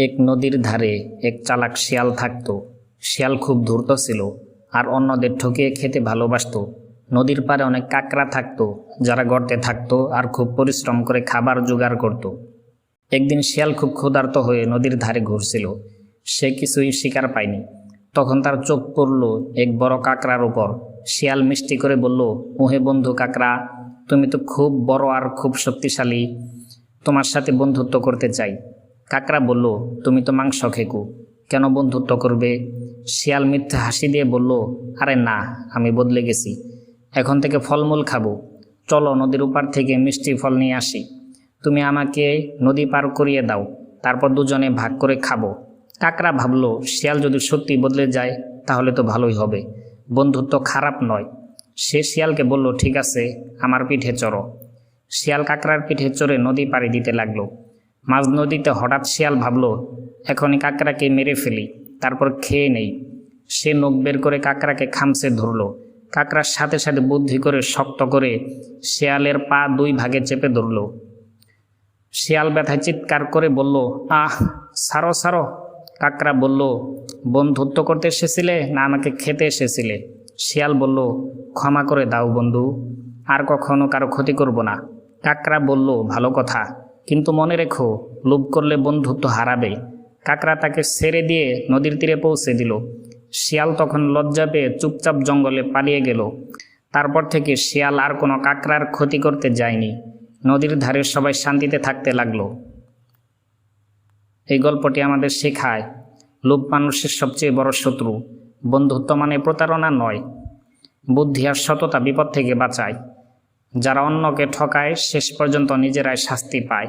এক নদীর ধারে এক চালাক শিয়াল থাকত। শিয়াল খুব ধূর্ত ছিল আর অন্যদের ঠকিয়ে খেতে ভালোবাসতো। নদীর পাড়ে অনেক কাকড়া থাকতো, যারা গর্তে থাকতো আর খুব পরিশ্রম করে খাবার জোগাড় করত। একদিন শিয়াল খুব ক্ষুধার্ত হয়ে নদীর ধারে ঘুরছিল। সে কিছুই শিকার পায়নি। তখন তার চোখ পড়ল এক বড় কাকড়ার উপর। শিয়াল মিষ্টি করে বলল, ওহে বন্ধু কাকড়া, তুমি তো খুব বড় আর খুব শক্তিশালী। তোমার সাথে বন্ধুত্ব করতে চাই। কাকড়া বলল, তুমি তো মাংস খেকু কেন বন্ধুত্ব করবে? শিয়াল মিথ্যে হাসি দিয়ে বলল, আরে না, আমি বদলে গেছি। এখন থেকে ফলমূল খাব। চলো নদীর উপার থেকে মিষ্টি ফল নিয়ে আসি। তুমি আমাকে নদী পার করিয়ে দাও, তারপর দুজনে ভাগ করে খাব। কাকড়া ভাবলো, শিয়াল যদি সত্যি বদলে যায়, তাহলে তো ভালোই হবে। বন্ধুত্ব খারাপ নয়। সে শিয়ালকে বলল, ঠিক আছে, আমার পিঠে চড়ো। শিয়াল কাকড়ার পিঠে চড়ে নদী পাড়ি দিতে লাগল। মাঝ নদীতে হঠাৎ শিয়াল ভাবল, এখনই কাকড়াকে মেরে ফেলি, তারপর খেয়ে নেই। সে নখ বের করে কাকড়াকে খামসে ধরলো। কাকড়ার সাথে সাথে বুদ্ধি করে শক্ত করে শিয়ালের পা দুই ভাগে চেপে ধরলো। শিয়াল ব্যথায় চিৎকার করে বলল, আহ সারো সারো কাকড়া বলল, বন্ধুত্ব করতে এসেছিলে না আমাকে খেতে এসেছিলে? শিয়াল বলল, ক্ষমা করে দাও বন্ধু, আর কখনো কারও ক্ষতি করব না। কাকড়া বলল, ভালো কথা। কিন্তু মনে রেখো, লোভ করলে বন্ধুত্ব হারাবে। কাকড়া তাকে ছেড়ে দিয়ে নদীর তীরে পৌঁছে দিল। শিয়াল তখন লজ্জা পেয়ে চুপচাপ জঙ্গলে পালিয়ে গেল। তারপর থেকে শিয়াল আর কোনো কাকড়ার ক্ষতি করতে যায়নি। নদীর ধারে সবাই শান্তিতে থাকতে লাগল। এই গল্পটি আমাদের শেখায়, লোভ মানুষের সবচেয়ে বড় শত্রু। বন্ধুত্ব মানে প্রতারণা নয়। বুদ্ধি আর সততা বিপদ থেকে বাঁচায়। যারা অন্যকে ঠকায় শেষ পর্যন্ত নিজেরাই শাস্তি পায়।